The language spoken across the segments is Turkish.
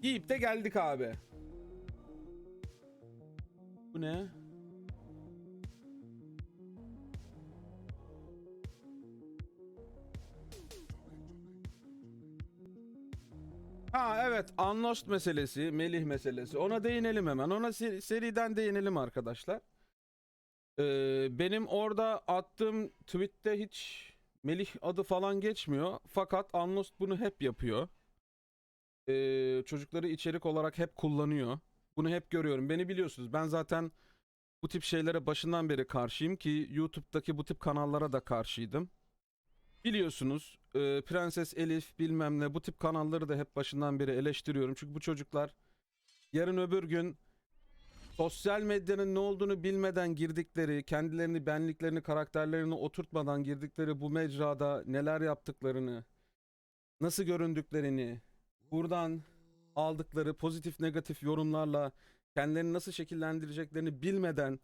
Giyip de geldik abi. Bu ne? Ha evet Unlost meselesi, Melih meselesi. Ona değinelim hemen. Ona seri- seriden değinelim arkadaşlar. Ee, benim orada attığım tweette hiç Melih adı falan geçmiyor. Fakat Unlost bunu hep yapıyor. Ee, çocukları içerik olarak hep kullanıyor. Bunu hep görüyorum. Beni biliyorsunuz. Ben zaten bu tip şeylere başından beri karşıyım ki YouTube'daki bu tip kanallara da karşıydım. Biliyorsunuz e, Prenses Elif bilmem ne bu tip kanalları da hep başından beri eleştiriyorum. Çünkü bu çocuklar yarın öbür gün sosyal medyanın ne olduğunu bilmeden girdikleri, kendilerini, benliklerini, karakterlerini oturtmadan girdikleri bu mecrada neler yaptıklarını, nasıl göründüklerini, buradan aldıkları pozitif negatif yorumlarla kendilerini nasıl şekillendireceklerini bilmeden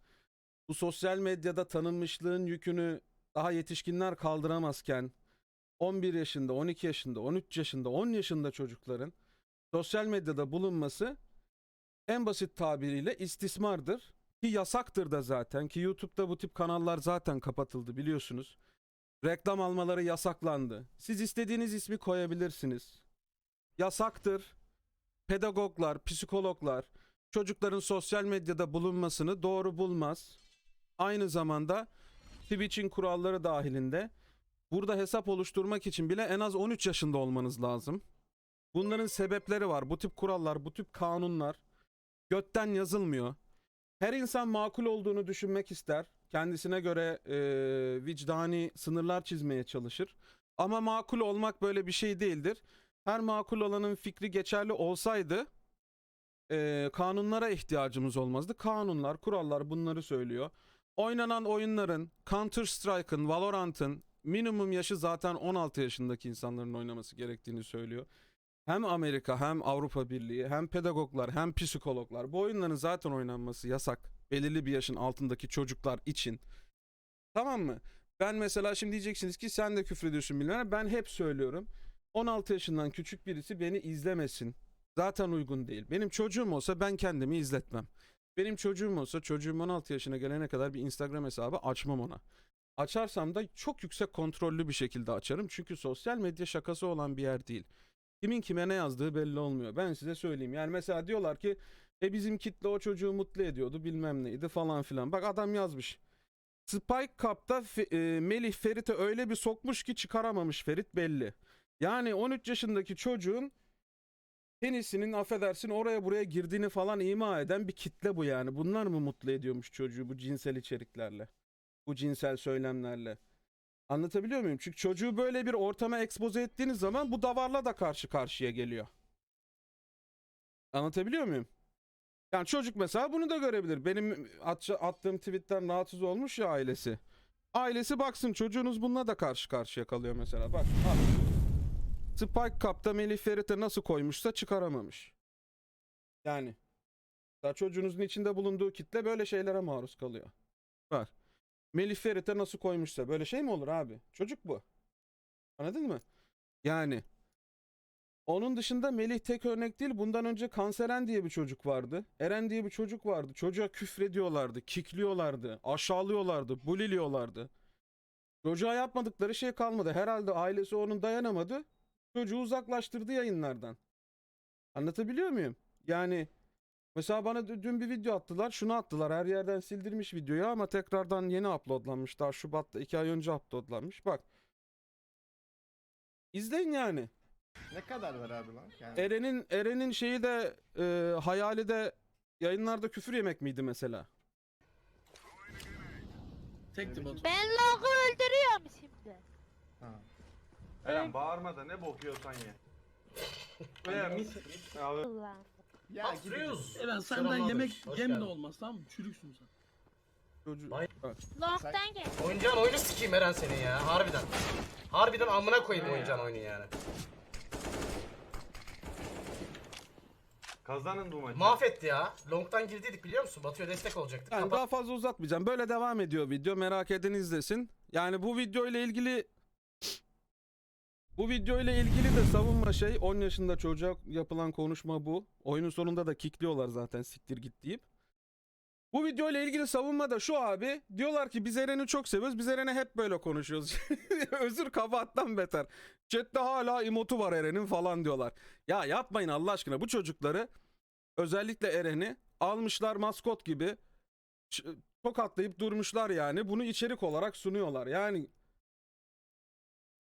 bu sosyal medyada tanınmışlığın yükünü daha yetişkinler kaldıramazken 11 yaşında, 12 yaşında, 13 yaşında, 10 yaşında çocukların sosyal medyada bulunması en basit tabiriyle istismardır. Ki yasaktır da zaten ki YouTube'da bu tip kanallar zaten kapatıldı biliyorsunuz. Reklam almaları yasaklandı. Siz istediğiniz ismi koyabilirsiniz. Yasaktır. Pedagoglar, psikologlar çocukların sosyal medyada bulunmasını doğru bulmaz. Aynı zamanda Twitch'in kuralları dahilinde burada hesap oluşturmak için bile en az 13 yaşında olmanız lazım. Bunların sebepleri var. Bu tip kurallar, bu tip kanunlar götten yazılmıyor. Her insan makul olduğunu düşünmek ister. Kendisine göre e, vicdani sınırlar çizmeye çalışır. Ama makul olmak böyle bir şey değildir. Her makul olanın fikri geçerli olsaydı e, kanunlara ihtiyacımız olmazdı. Kanunlar, kurallar bunları söylüyor. Oynanan oyunların, Counter Strike'ın, Valorant'ın minimum yaşı zaten 16 yaşındaki insanların oynaması gerektiğini söylüyor. Hem Amerika hem Avrupa Birliği hem pedagoglar hem psikologlar bu oyunların zaten oynanması yasak. Belirli bir yaşın altındaki çocuklar için. Tamam mı? Ben mesela şimdi diyeceksiniz ki sen de küfrediyorsun bilmem. Ben hep söylüyorum. 16 yaşından küçük birisi beni izlemesin. Zaten uygun değil. Benim çocuğum olsa ben kendimi izletmem. Benim çocuğum olsa çocuğum 16 yaşına gelene kadar bir Instagram hesabı açmam ona. Açarsam da çok yüksek kontrollü bir şekilde açarım. Çünkü sosyal medya şakası olan bir yer değil. Kimin kime ne yazdığı belli olmuyor. Ben size söyleyeyim. Yani mesela diyorlar ki e bizim kitle o çocuğu mutlu ediyordu bilmem neydi falan filan. Bak adam yazmış. Spike Cup'ta e, Melih Ferit'e öyle bir sokmuş ki çıkaramamış Ferit belli. Yani 13 yaşındaki çocuğun tenisinin affedersin oraya buraya girdiğini falan ima eden bir kitle bu yani. Bunlar mı mutlu ediyormuş çocuğu bu cinsel içeriklerle? Bu cinsel söylemlerle. Anlatabiliyor muyum? Çünkü çocuğu böyle bir ortama expose ettiğiniz zaman bu davarla da karşı karşıya geliyor. Anlatabiliyor muyum? Yani çocuk mesela bunu da görebilir. Benim at- attığım tweetten rahatsız olmuş ya ailesi. Ailesi baksın çocuğunuz bununla da karşı karşıya kalıyor mesela. Bak al. Spike Cup'ta Melih Ferit'e nasıl koymuşsa çıkaramamış. Yani. Daha çocuğunuzun içinde bulunduğu kitle böyle şeylere maruz kalıyor. Bak. Melih Ferit'e nasıl koymuşsa böyle şey mi olur abi? Çocuk bu. Anladın mı? Yani. Onun dışında Melih tek örnek değil. Bundan önce Kanseren diye bir çocuk vardı. Eren diye bir çocuk vardı. Çocuğa küfrediyorlardı, kikliyorlardı, aşağılıyorlardı, buliliyorlardı. Çocuğa yapmadıkları şey kalmadı. Herhalde ailesi onun dayanamadı. Çocuğu uzaklaştırdı yayınlardan. Anlatabiliyor muyum? Yani mesela bana dü- dün bir video attılar. Şunu attılar. Her yerden sildirmiş videoyu ama tekrardan yeni uploadlanmış. Daha Şubat'ta iki ay önce uploadlanmış. Bak. İzleyin yani. Ne kadar var abi lan? Yani Eren'in Eren'in şeyi de e, hayali de yayınlarda küfür yemek miydi mesela? Tekti Batu. Ben Log'u öldürüyorum şimdi. ha. Eren bağırma da ne bokuyorsan ye. Veya mis mis abi. Ulan. Ya gidin. Eren senden yemek hoş yem geldin. de olmaz tamam mı? Çürüksün sen. Çocuğu. Vay. Bak. Log'dan gel. Oyuncağın oyunu sikeyim Eren senin ya harbiden. Harbiden amına koyayım oyuncağın oyunu yani. Kazanın bu maçı. Mahvetti ya. Long'dan girdiydik biliyor musun? Batu'ya destek olacaktık. Yani Kapat- daha fazla uzatmayacağım. Böyle devam ediyor video. Merak eden izlesin. Yani bu video ile ilgili Bu video ile ilgili de savunma şey 10 yaşında çocuğa yapılan konuşma bu. Oyunun sonunda da kickliyorlar zaten siktir git deyip. Bu video ile ilgili savunma da şu abi. Diyorlar ki biz Eren'i çok seviyoruz. Biz Eren'e hep böyle konuşuyoruz. Özür kabahattan beter. Chat'te hala emotu var Eren'in falan diyorlar. Ya yapmayın Allah aşkına bu çocukları özellikle Eren'i almışlar maskot gibi tokatlayıp durmuşlar yani. Bunu içerik olarak sunuyorlar. Yani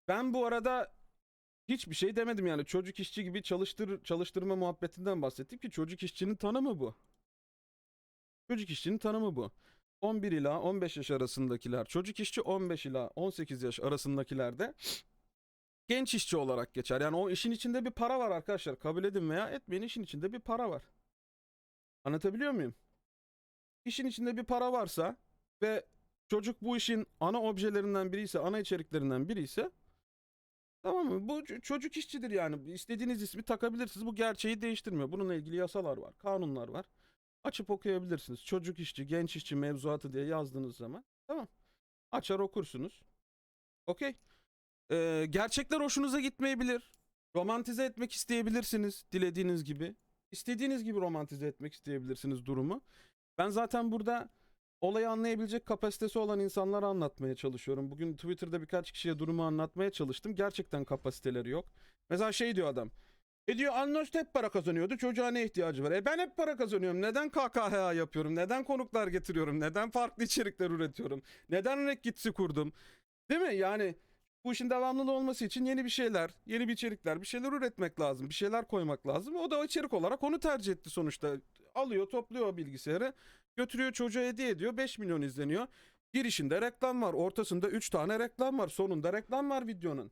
ben bu arada hiçbir şey demedim yani. Çocuk işçi gibi çalıştır çalıştırma muhabbetinden bahsettik ki çocuk işçinin tanımı bu. Çocuk işçinin tanımı bu. 11 ila 15 yaş arasındakiler çocuk işçi 15 ila 18 yaş arasındakiler de genç işçi olarak geçer. Yani o işin içinde bir para var arkadaşlar. Kabul edin veya etmeyin işin içinde bir para var. Anlatabiliyor muyum? İşin içinde bir para varsa ve çocuk bu işin ana objelerinden biri ise, ana içeriklerinden biri ise tamam mı? Bu çocuk işçidir yani. İstediğiniz ismi takabilirsiniz. Bu gerçeği değiştirmiyor. Bununla ilgili yasalar var, kanunlar var. Açıp okuyabilirsiniz. Çocuk işçi, genç işçi mevzuatı diye yazdığınız zaman tamam. Açar okursunuz. Okey. Ee, gerçekler hoşunuza gitmeyebilir. Romantize etmek isteyebilirsiniz dilediğiniz gibi. İstediğiniz gibi romantize etmek isteyebilirsiniz durumu. Ben zaten burada olayı anlayabilecek kapasitesi olan insanları anlatmaya çalışıyorum. Bugün Twitter'da birkaç kişiye durumu anlatmaya çalıştım. Gerçekten kapasiteleri yok. Mesela şey diyor adam. E diyor Annost hep para kazanıyordu. Çocuğa ne ihtiyacı var? E ben hep para kazanıyorum. Neden KKH yapıyorum? Neden konuklar getiriyorum? Neden farklı içerikler üretiyorum? Neden renk gitsi kurdum? Değil mi? Yani bu işin devamlılığı olması için yeni bir şeyler, yeni bir içerikler, bir şeyler üretmek lazım. Bir şeyler koymak lazım. O da içerik olarak onu tercih etti sonuçta. Alıyor, topluyor bilgisayarı. Götürüyor çocuğa hediye ediyor. 5 milyon izleniyor. Girişinde reklam var. Ortasında 3 tane reklam var. Sonunda reklam var videonun.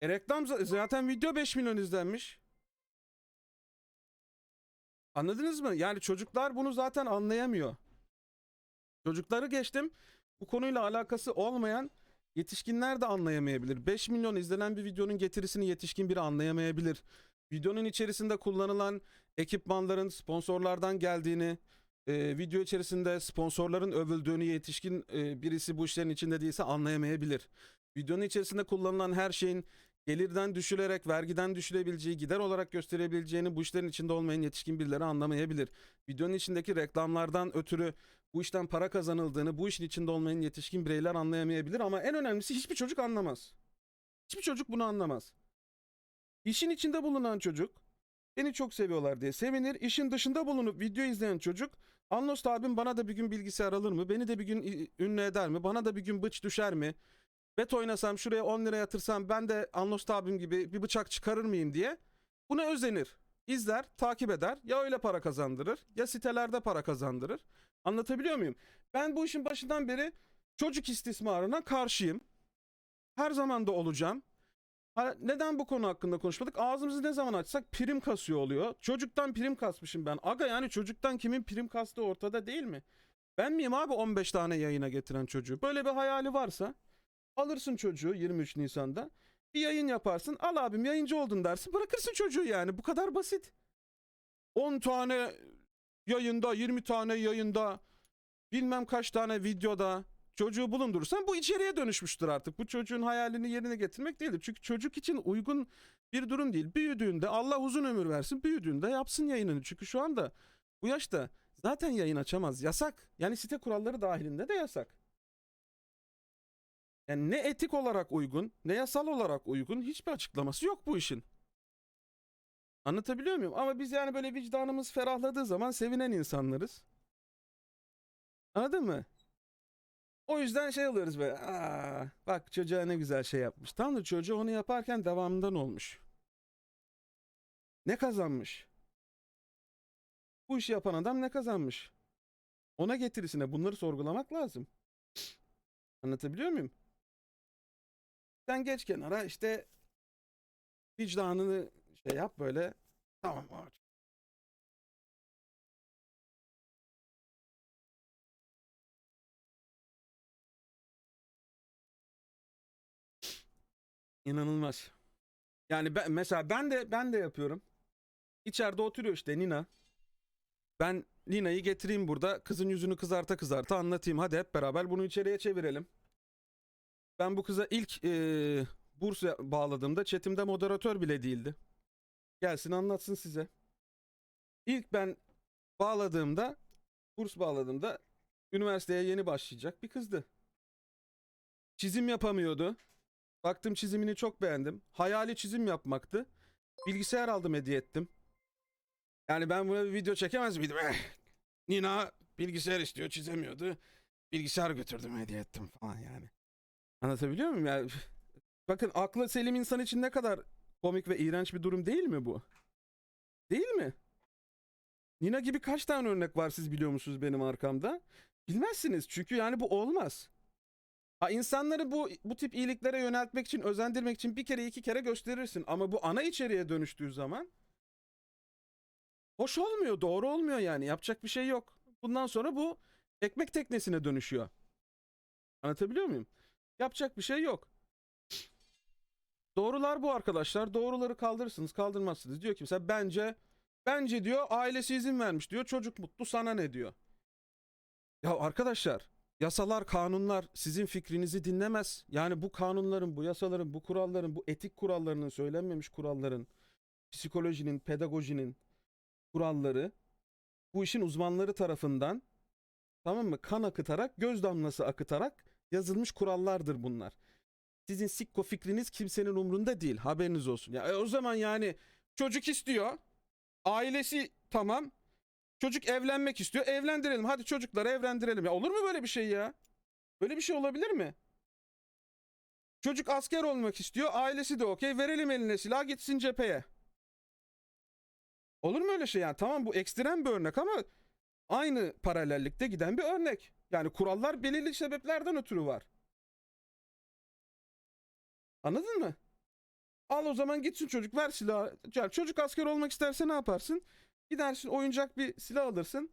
E reklam za- zaten video 5 milyon izlenmiş. Anladınız mı? Yani çocuklar bunu zaten anlayamıyor. Çocukları geçtim. Bu konuyla alakası olmayan yetişkinler de anlayamayabilir. 5 milyon izlenen bir videonun getirisini yetişkin biri anlayamayabilir. Videonun içerisinde kullanılan ekipmanların sponsorlardan geldiğini, e, video içerisinde sponsorların övüldüğünü yetişkin e, birisi bu işlerin içinde değilse anlayamayabilir. Videonun içerisinde kullanılan her şeyin gelirden düşülerek vergiden düşülebileceği, gider olarak gösterebileceğini bu işlerin içinde olmayan yetişkin birileri anlamayabilir. Videonun içindeki reklamlardan ötürü bu işten para kazanıldığını bu işin içinde olmayan yetişkin bireyler anlayamayabilir ama en önemlisi hiçbir çocuk anlamaz. Hiçbir çocuk bunu anlamaz. İşin içinde bulunan çocuk beni çok seviyorlar diye sevinir. İşin dışında bulunup video izleyen çocuk Anlost abim bana da bir gün bilgisayar alır mı? Beni de bir gün ünlü eder mi? Bana da bir gün bıç düşer mi? Bet oynasam şuraya 10 lira yatırsam ben de Anlost abim gibi bir bıçak çıkarır mıyım diye buna özenir. İzler, takip eder. Ya öyle para kazandırır ya sitelerde para kazandırır. Anlatabiliyor muyum? Ben bu işin başından beri çocuk istismarına karşıyım. Her zaman da olacağım. Neden bu konu hakkında konuşmadık? Ağzımızı ne zaman açsak prim kasıyor oluyor. Çocuktan prim kasmışım ben. Aga yani çocuktan kimin prim kastığı ortada değil mi? Ben miyim abi 15 tane yayına getiren çocuğu? Böyle bir hayali varsa alırsın çocuğu 23 Nisan'da. Bir yayın yaparsın. Al abim yayıncı oldun dersin. Bırakırsın çocuğu yani. Bu kadar basit. 10 tane yayında, 20 tane yayında, bilmem kaç tane videoda çocuğu bulundurursan bu içeriye dönüşmüştür artık. Bu çocuğun hayalini yerine getirmek değildir. Çünkü çocuk için uygun bir durum değil. Büyüdüğünde Allah uzun ömür versin. Büyüdüğünde yapsın yayınını. Çünkü şu anda bu yaşta zaten yayın açamaz. Yasak. Yani site kuralları dahilinde de yasak. Yani ne etik olarak uygun, ne yasal olarak uygun hiçbir açıklaması yok bu işin. Anlatabiliyor muyum? Ama biz yani böyle vicdanımız ferahladığı zaman sevinen insanlarız. Anladın mı? O yüzden şey oluyoruz böyle. Aa, bak çocuğa ne güzel şey yapmış. Tam da çocuğu onu yaparken devamından olmuş. Ne kazanmış? Bu işi yapan adam ne kazanmış? Ona getirisine bunları sorgulamak lazım. Anlatabiliyor muyum? Sen geç kenara işte vicdanını şey yap böyle. Tamam İnanılmaz. Yani ben mesela ben de ben de yapıyorum. İçeride oturuyor işte Nina. Ben Nina'yı getireyim burada. Kızın yüzünü kızarta kızarta anlatayım. Hadi hep beraber bunu içeriye çevirelim. Ben bu kıza ilk eee, burs ya- bağladığımda chatimde moderatör bile değildi. Gelsin anlatsın size. İlk ben bağladığımda, burs bağladığımda üniversiteye yeni başlayacak bir kızdı. Çizim yapamıyordu. Baktım çizimini çok beğendim. Hayali çizim yapmaktı. Bilgisayar aldım hediye ettim. Yani ben buna bir video çekemez miydim? Eh, Nina bilgisayar istiyor çizemiyordu. Bilgisayar götürdüm hediye ettim falan yani. Anlatabiliyor muyum? Yani, bakın aklı selim insan için ne kadar komik ve iğrenç bir durum değil mi bu? Değil mi? Nina gibi kaç tane örnek var siz biliyor musunuz benim arkamda? Bilmezsiniz çünkü yani bu olmaz. Ha insanları bu bu tip iyiliklere yöneltmek için, özendirmek için bir kere iki kere gösterirsin ama bu ana içeriğe dönüştüğü zaman hoş olmuyor, doğru olmuyor yani. Yapacak bir şey yok. Bundan sonra bu ekmek teknesine dönüşüyor. Anlatabiliyor muyum? Yapacak bir şey yok. Doğrular bu arkadaşlar. Doğruları kaldırırsınız, kaldırmazsınız. Diyor ki mesela bence bence diyor ailesi izin vermiş diyor. Çocuk mutlu sana ne diyor. Ya arkadaşlar yasalar, kanunlar sizin fikrinizi dinlemez. Yani bu kanunların, bu yasaların, bu kuralların, bu etik kurallarının, söylenmemiş kuralların, psikolojinin, pedagojinin kuralları bu işin uzmanları tarafından tamam mı? Kan akıtarak, göz damlası akıtarak yazılmış kurallardır bunlar. Sizin sikko fikriniz kimsenin umrunda değil. Haberiniz olsun. Ya e, o zaman yani çocuk istiyor. Ailesi tamam. Çocuk evlenmek istiyor. Evlendirelim. Hadi çocukları evlendirelim. Ya olur mu böyle bir şey ya? Böyle bir şey olabilir mi? Çocuk asker olmak istiyor. Ailesi de okey. Verelim eline silah gitsin cepheye. Olur mu öyle şey yani? Tamam bu ekstrem bir örnek ama aynı paralellikte giden bir örnek. Yani kurallar belirli sebeplerden ötürü var. Anladın mı? Al o zaman gitsin çocuk ver silahı. Yani çocuk asker olmak isterse ne yaparsın? Gidersin oyuncak bir silah alırsın.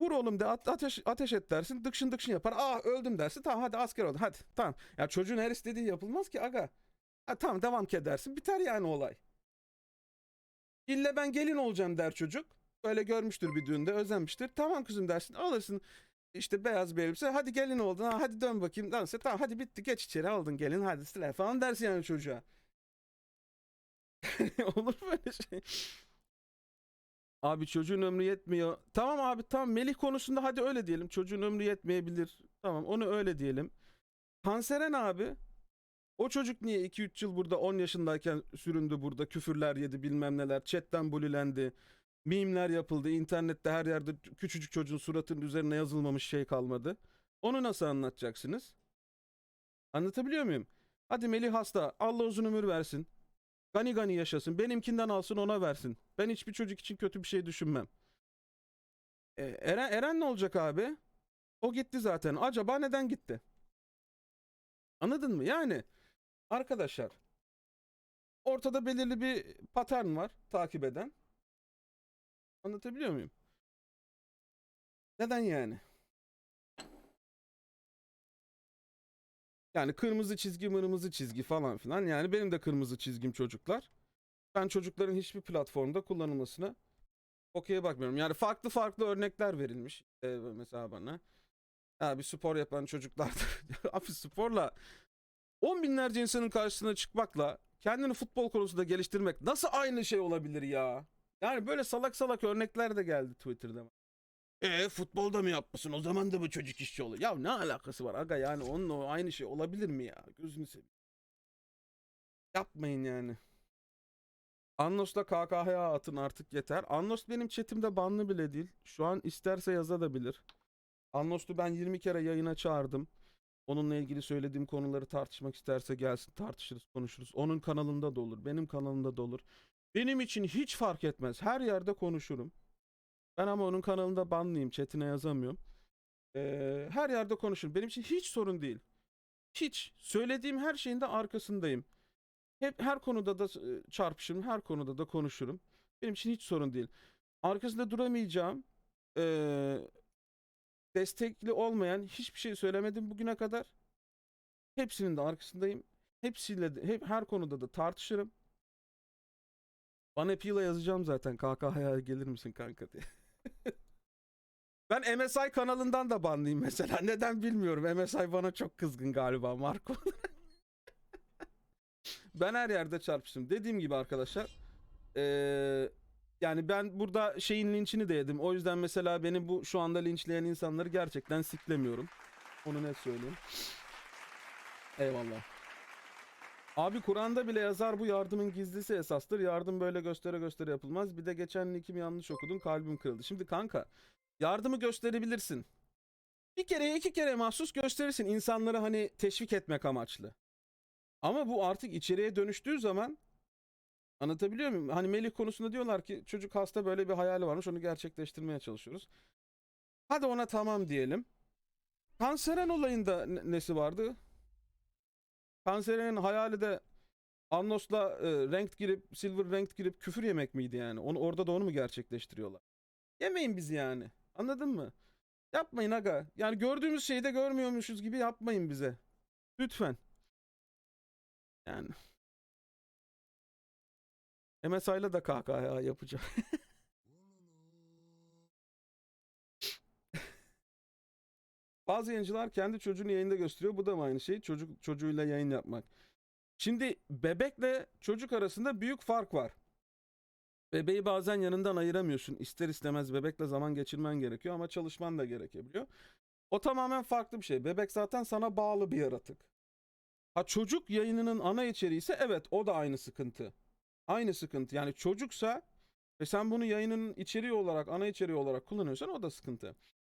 Vur oğlum de at- ateş, ateş et dersin. Dıkşın dıkşın yapar. Ah öldüm dersin. Tamam hadi asker ol. Hadi tamam. Ya çocuğun her istediği yapılmaz ki aga. Ha, tamam devam ki edersin. Biter yani olay. İlle ben gelin olacağım der çocuk. Öyle görmüştür bir düğünde özenmiştir. Tamam kızım dersin alırsın işte beyaz bir elbise. Hadi gelin oldun. Ha, hadi dön bakayım. Dans et. Tamam hadi bitti geç içeri aldın gelin. Hadi silah falan dersin yani çocuğa. Olur mu öyle şey? Abi çocuğun ömrü yetmiyor. Tamam abi tamam Melih konusunda hadi öyle diyelim. Çocuğun ömrü yetmeyebilir. Tamam onu öyle diyelim. Kanseren abi. O çocuk niye 2-3 yıl burada 10 yaşındayken süründü burada. Küfürler yedi bilmem neler. Chatten bulilendi. Mimler yapıldı. internette her yerde küçücük çocuğun suratının üzerine yazılmamış şey kalmadı. Onu nasıl anlatacaksınız? Anlatabiliyor muyum? Hadi Melih hasta. Allah uzun ömür versin. Gani gani yaşasın. Benimkinden alsın ona versin. Ben hiçbir çocuk için kötü bir şey düşünmem. E, Eren, Eren ne olacak abi? O gitti zaten. Acaba neden gitti? Anladın mı? Yani arkadaşlar ortada belirli bir patern var takip eden. Anlatabiliyor muyum? Neden yani? Yani kırmızı çizgi mırmızı çizgi falan filan. Yani benim de kırmızı çizgim çocuklar. Ben çocukların hiçbir platformda kullanılmasına okey'e bakmıyorum. Yani farklı farklı örnekler verilmiş e, mesela bana. Ya bir spor yapan çocuklardır. Abi sporla on binlerce insanın karşısına çıkmakla kendini futbol konusunda geliştirmek nasıl aynı şey olabilir ya? Yani böyle salak salak örnekler de geldi Twitter'da. E futbolda mı yapmasın? O zaman da bu çocuk işçi olur. Ya ne alakası var aga yani onunla aynı şey olabilir mi ya? Gözünü seveyim. Yapmayın yani. Annos'la KKH'ya atın artık yeter. Annos benim chatimde banlı bile değil. Şu an isterse yazabilir. Annos'u ben 20 kere yayına çağırdım. Onunla ilgili söylediğim konuları tartışmak isterse gelsin tartışırız konuşuruz. Onun kanalında da olur. Benim kanalımda da olur. Benim için hiç fark etmez. Her yerde konuşurum. Ben ama onun kanalında banlıyım. Chatine yazamıyorum. Ee, her yerde konuşurum. Benim için hiç sorun değil. Hiç. Söylediğim her şeyin de arkasındayım. Hep her konuda da e, çarpışırım. Her konuda da konuşurum. Benim için hiç sorun değil. Arkasında duramayacağım. Ee, destekli olmayan hiçbir şey söylemedim bugüne kadar. Hepsinin de arkasındayım. Hepsiyle de, hep her konuda da tartışırım. Bana P'la yazacağım zaten KKH'ya gelir misin kanka diye. ben MSI kanalından da banlıyım mesela. Neden bilmiyorum. MSI bana çok kızgın galiba Marco. ben her yerde çarpıştım. Dediğim gibi arkadaşlar eee, yani ben burada şeyin linçini de yedim. O yüzden mesela beni bu şu anda linçleyen insanları gerçekten siklemiyorum. Onu net söyleyeyim. Eyvallah. Abi Kur'an'da bile yazar bu yardımın gizlisi esastır. Yardım böyle göstere göstere yapılmaz. Bir de geçen kim yanlış okudun kalbim kırıldı. Şimdi kanka yardımı gösterebilirsin. Bir kere iki kere mahsus gösterirsin insanları hani teşvik etmek amaçlı. Ama bu artık içeriye dönüştüğü zaman anlatabiliyor muyum? Hani Melih konusunda diyorlar ki çocuk hasta böyle bir hayali varmış onu gerçekleştirmeye çalışıyoruz. Hadi ona tamam diyelim. Kanseren olayında ne- nesi vardı? Kanserenin hayali de Annos'la e, ranked girip silver ranked girip küfür yemek miydi yani? Onu orada da onu mu gerçekleştiriyorlar? Yemeyin bizi yani. Anladın mı? Yapmayın aga. Yani gördüğümüz şeyi de görmüyormuşuz gibi yapmayın bize. Lütfen. Yani. MSI'la da KKA yapacağım. Bazı yayıncılar kendi çocuğunu yayında gösteriyor. Bu da mı aynı şey? Çocuk çocuğuyla yayın yapmak. Şimdi bebekle çocuk arasında büyük fark var. Bebeği bazen yanından ayıramıyorsun. İster istemez bebekle zaman geçirmen gerekiyor ama çalışman da gerekebiliyor. O tamamen farklı bir şey. Bebek zaten sana bağlı bir yaratık. Ha çocuk yayınının ana içeriği ise evet o da aynı sıkıntı. Aynı sıkıntı. Yani çocuksa ve sen bunu yayının içeriği olarak, ana içeriği olarak kullanıyorsan o da sıkıntı.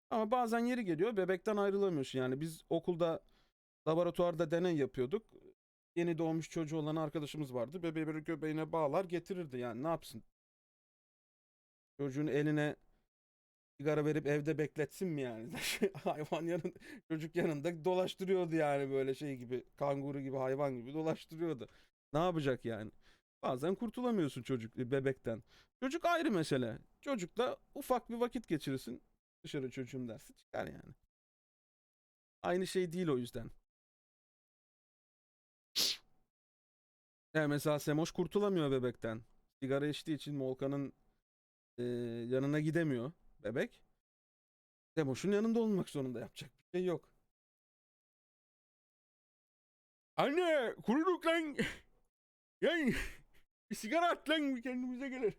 Ama bazen yeri geliyor bebekten ayrılamıyorsun. Yani biz okulda laboratuvarda deney yapıyorduk. Yeni doğmuş çocuğu olan arkadaşımız vardı. Bebeği böyle göbeğine bağlar getirirdi. Yani ne yapsın? Çocuğun eline sigara verip evde bekletsin mi yani? hayvan yanında, çocuk yanında dolaştırıyordu yani böyle şey gibi. Kanguru gibi hayvan gibi dolaştırıyordu. Ne yapacak yani? Bazen kurtulamıyorsun çocuk bebekten. Çocuk ayrı mesele. Çocukla ufak bir vakit geçirirsin. Dışarı çocuğum dersi çıkar yani. Aynı şey değil o yüzden. Yani mesela Semoş kurtulamıyor bebekten. Sigara içtiği için Molkan'ın e, yanına gidemiyor bebek. Semoş'un yanında olmak zorunda yapacak bir şey yok. Anne kuruduk lan. Yani bir sigara at lan kendimize gelir.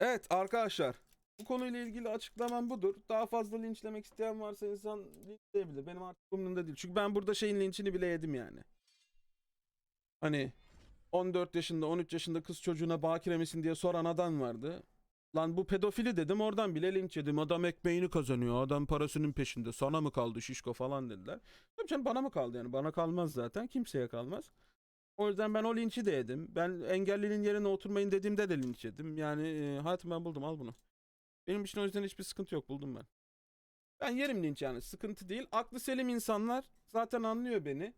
Evet arkadaşlar bu konuyla ilgili açıklamam budur. Daha fazla linçlemek isteyen varsa insan linçleyebilir. Benim artık umurumda değil. Çünkü ben burada şeyin linçini bile yedim yani. Hani 14 yaşında 13 yaşında kız çocuğuna bakire misin diye soran adam vardı. Lan bu pedofili dedim oradan bile linç yedim. Adam ekmeğini kazanıyor. Adam parasının peşinde. Sana mı kaldı şişko falan dediler. Tabii canım bana mı kaldı yani? Bana kalmaz zaten. Kimseye kalmaz. O yüzden ben o linçi de yedim. Ben engellinin yerine oturmayın dediğimde de linç yedim. Yani e, hayatım ben buldum al bunu. Benim için o yüzden hiçbir sıkıntı yok buldum ben. Ben yerim linç yani sıkıntı değil. Aklı selim insanlar zaten anlıyor beni.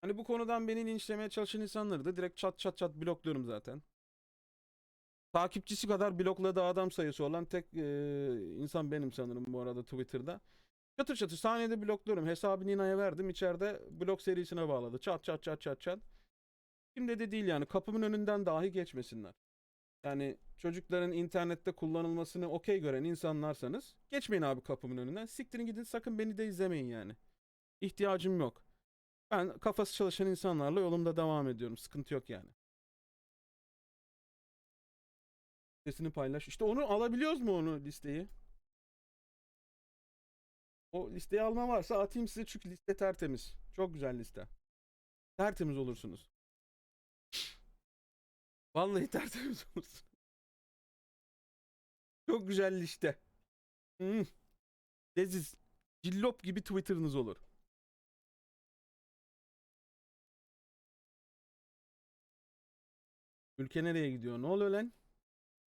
Hani bu konudan beni linçlemeye çalışan insanları da direkt çat çat çat blokluyorum zaten. Takipçisi kadar blokladığı adam sayısı olan tek e, insan benim sanırım bu arada Twitter'da. Çatır çatır saniyede blokluyorum. Hesabı Nina'ya verdim. içeride blok serisine bağladı. Çat çat çat çat çat. Şimdi de değil yani kapımın önünden dahi geçmesinler. Yani çocukların internette kullanılmasını okey gören insanlarsanız geçmeyin abi kapımın önünden. Siktirin gidin sakın beni de izlemeyin yani. İhtiyacım yok. Ben kafası çalışan insanlarla yolumda devam ediyorum. Sıkıntı yok yani. Listesini paylaş. İşte onu alabiliyoruz mu onu listeyi? O listeyi alma varsa atayım size çünkü liste tertemiz. Çok güzel liste. Tertemiz olursunuz. Vallahi tertemiz olursun. Çok güzel liste. Hmm. Leziz. Cillop gibi Twitter'ınız olur. Ülke nereye gidiyor? Ne oluyor lan?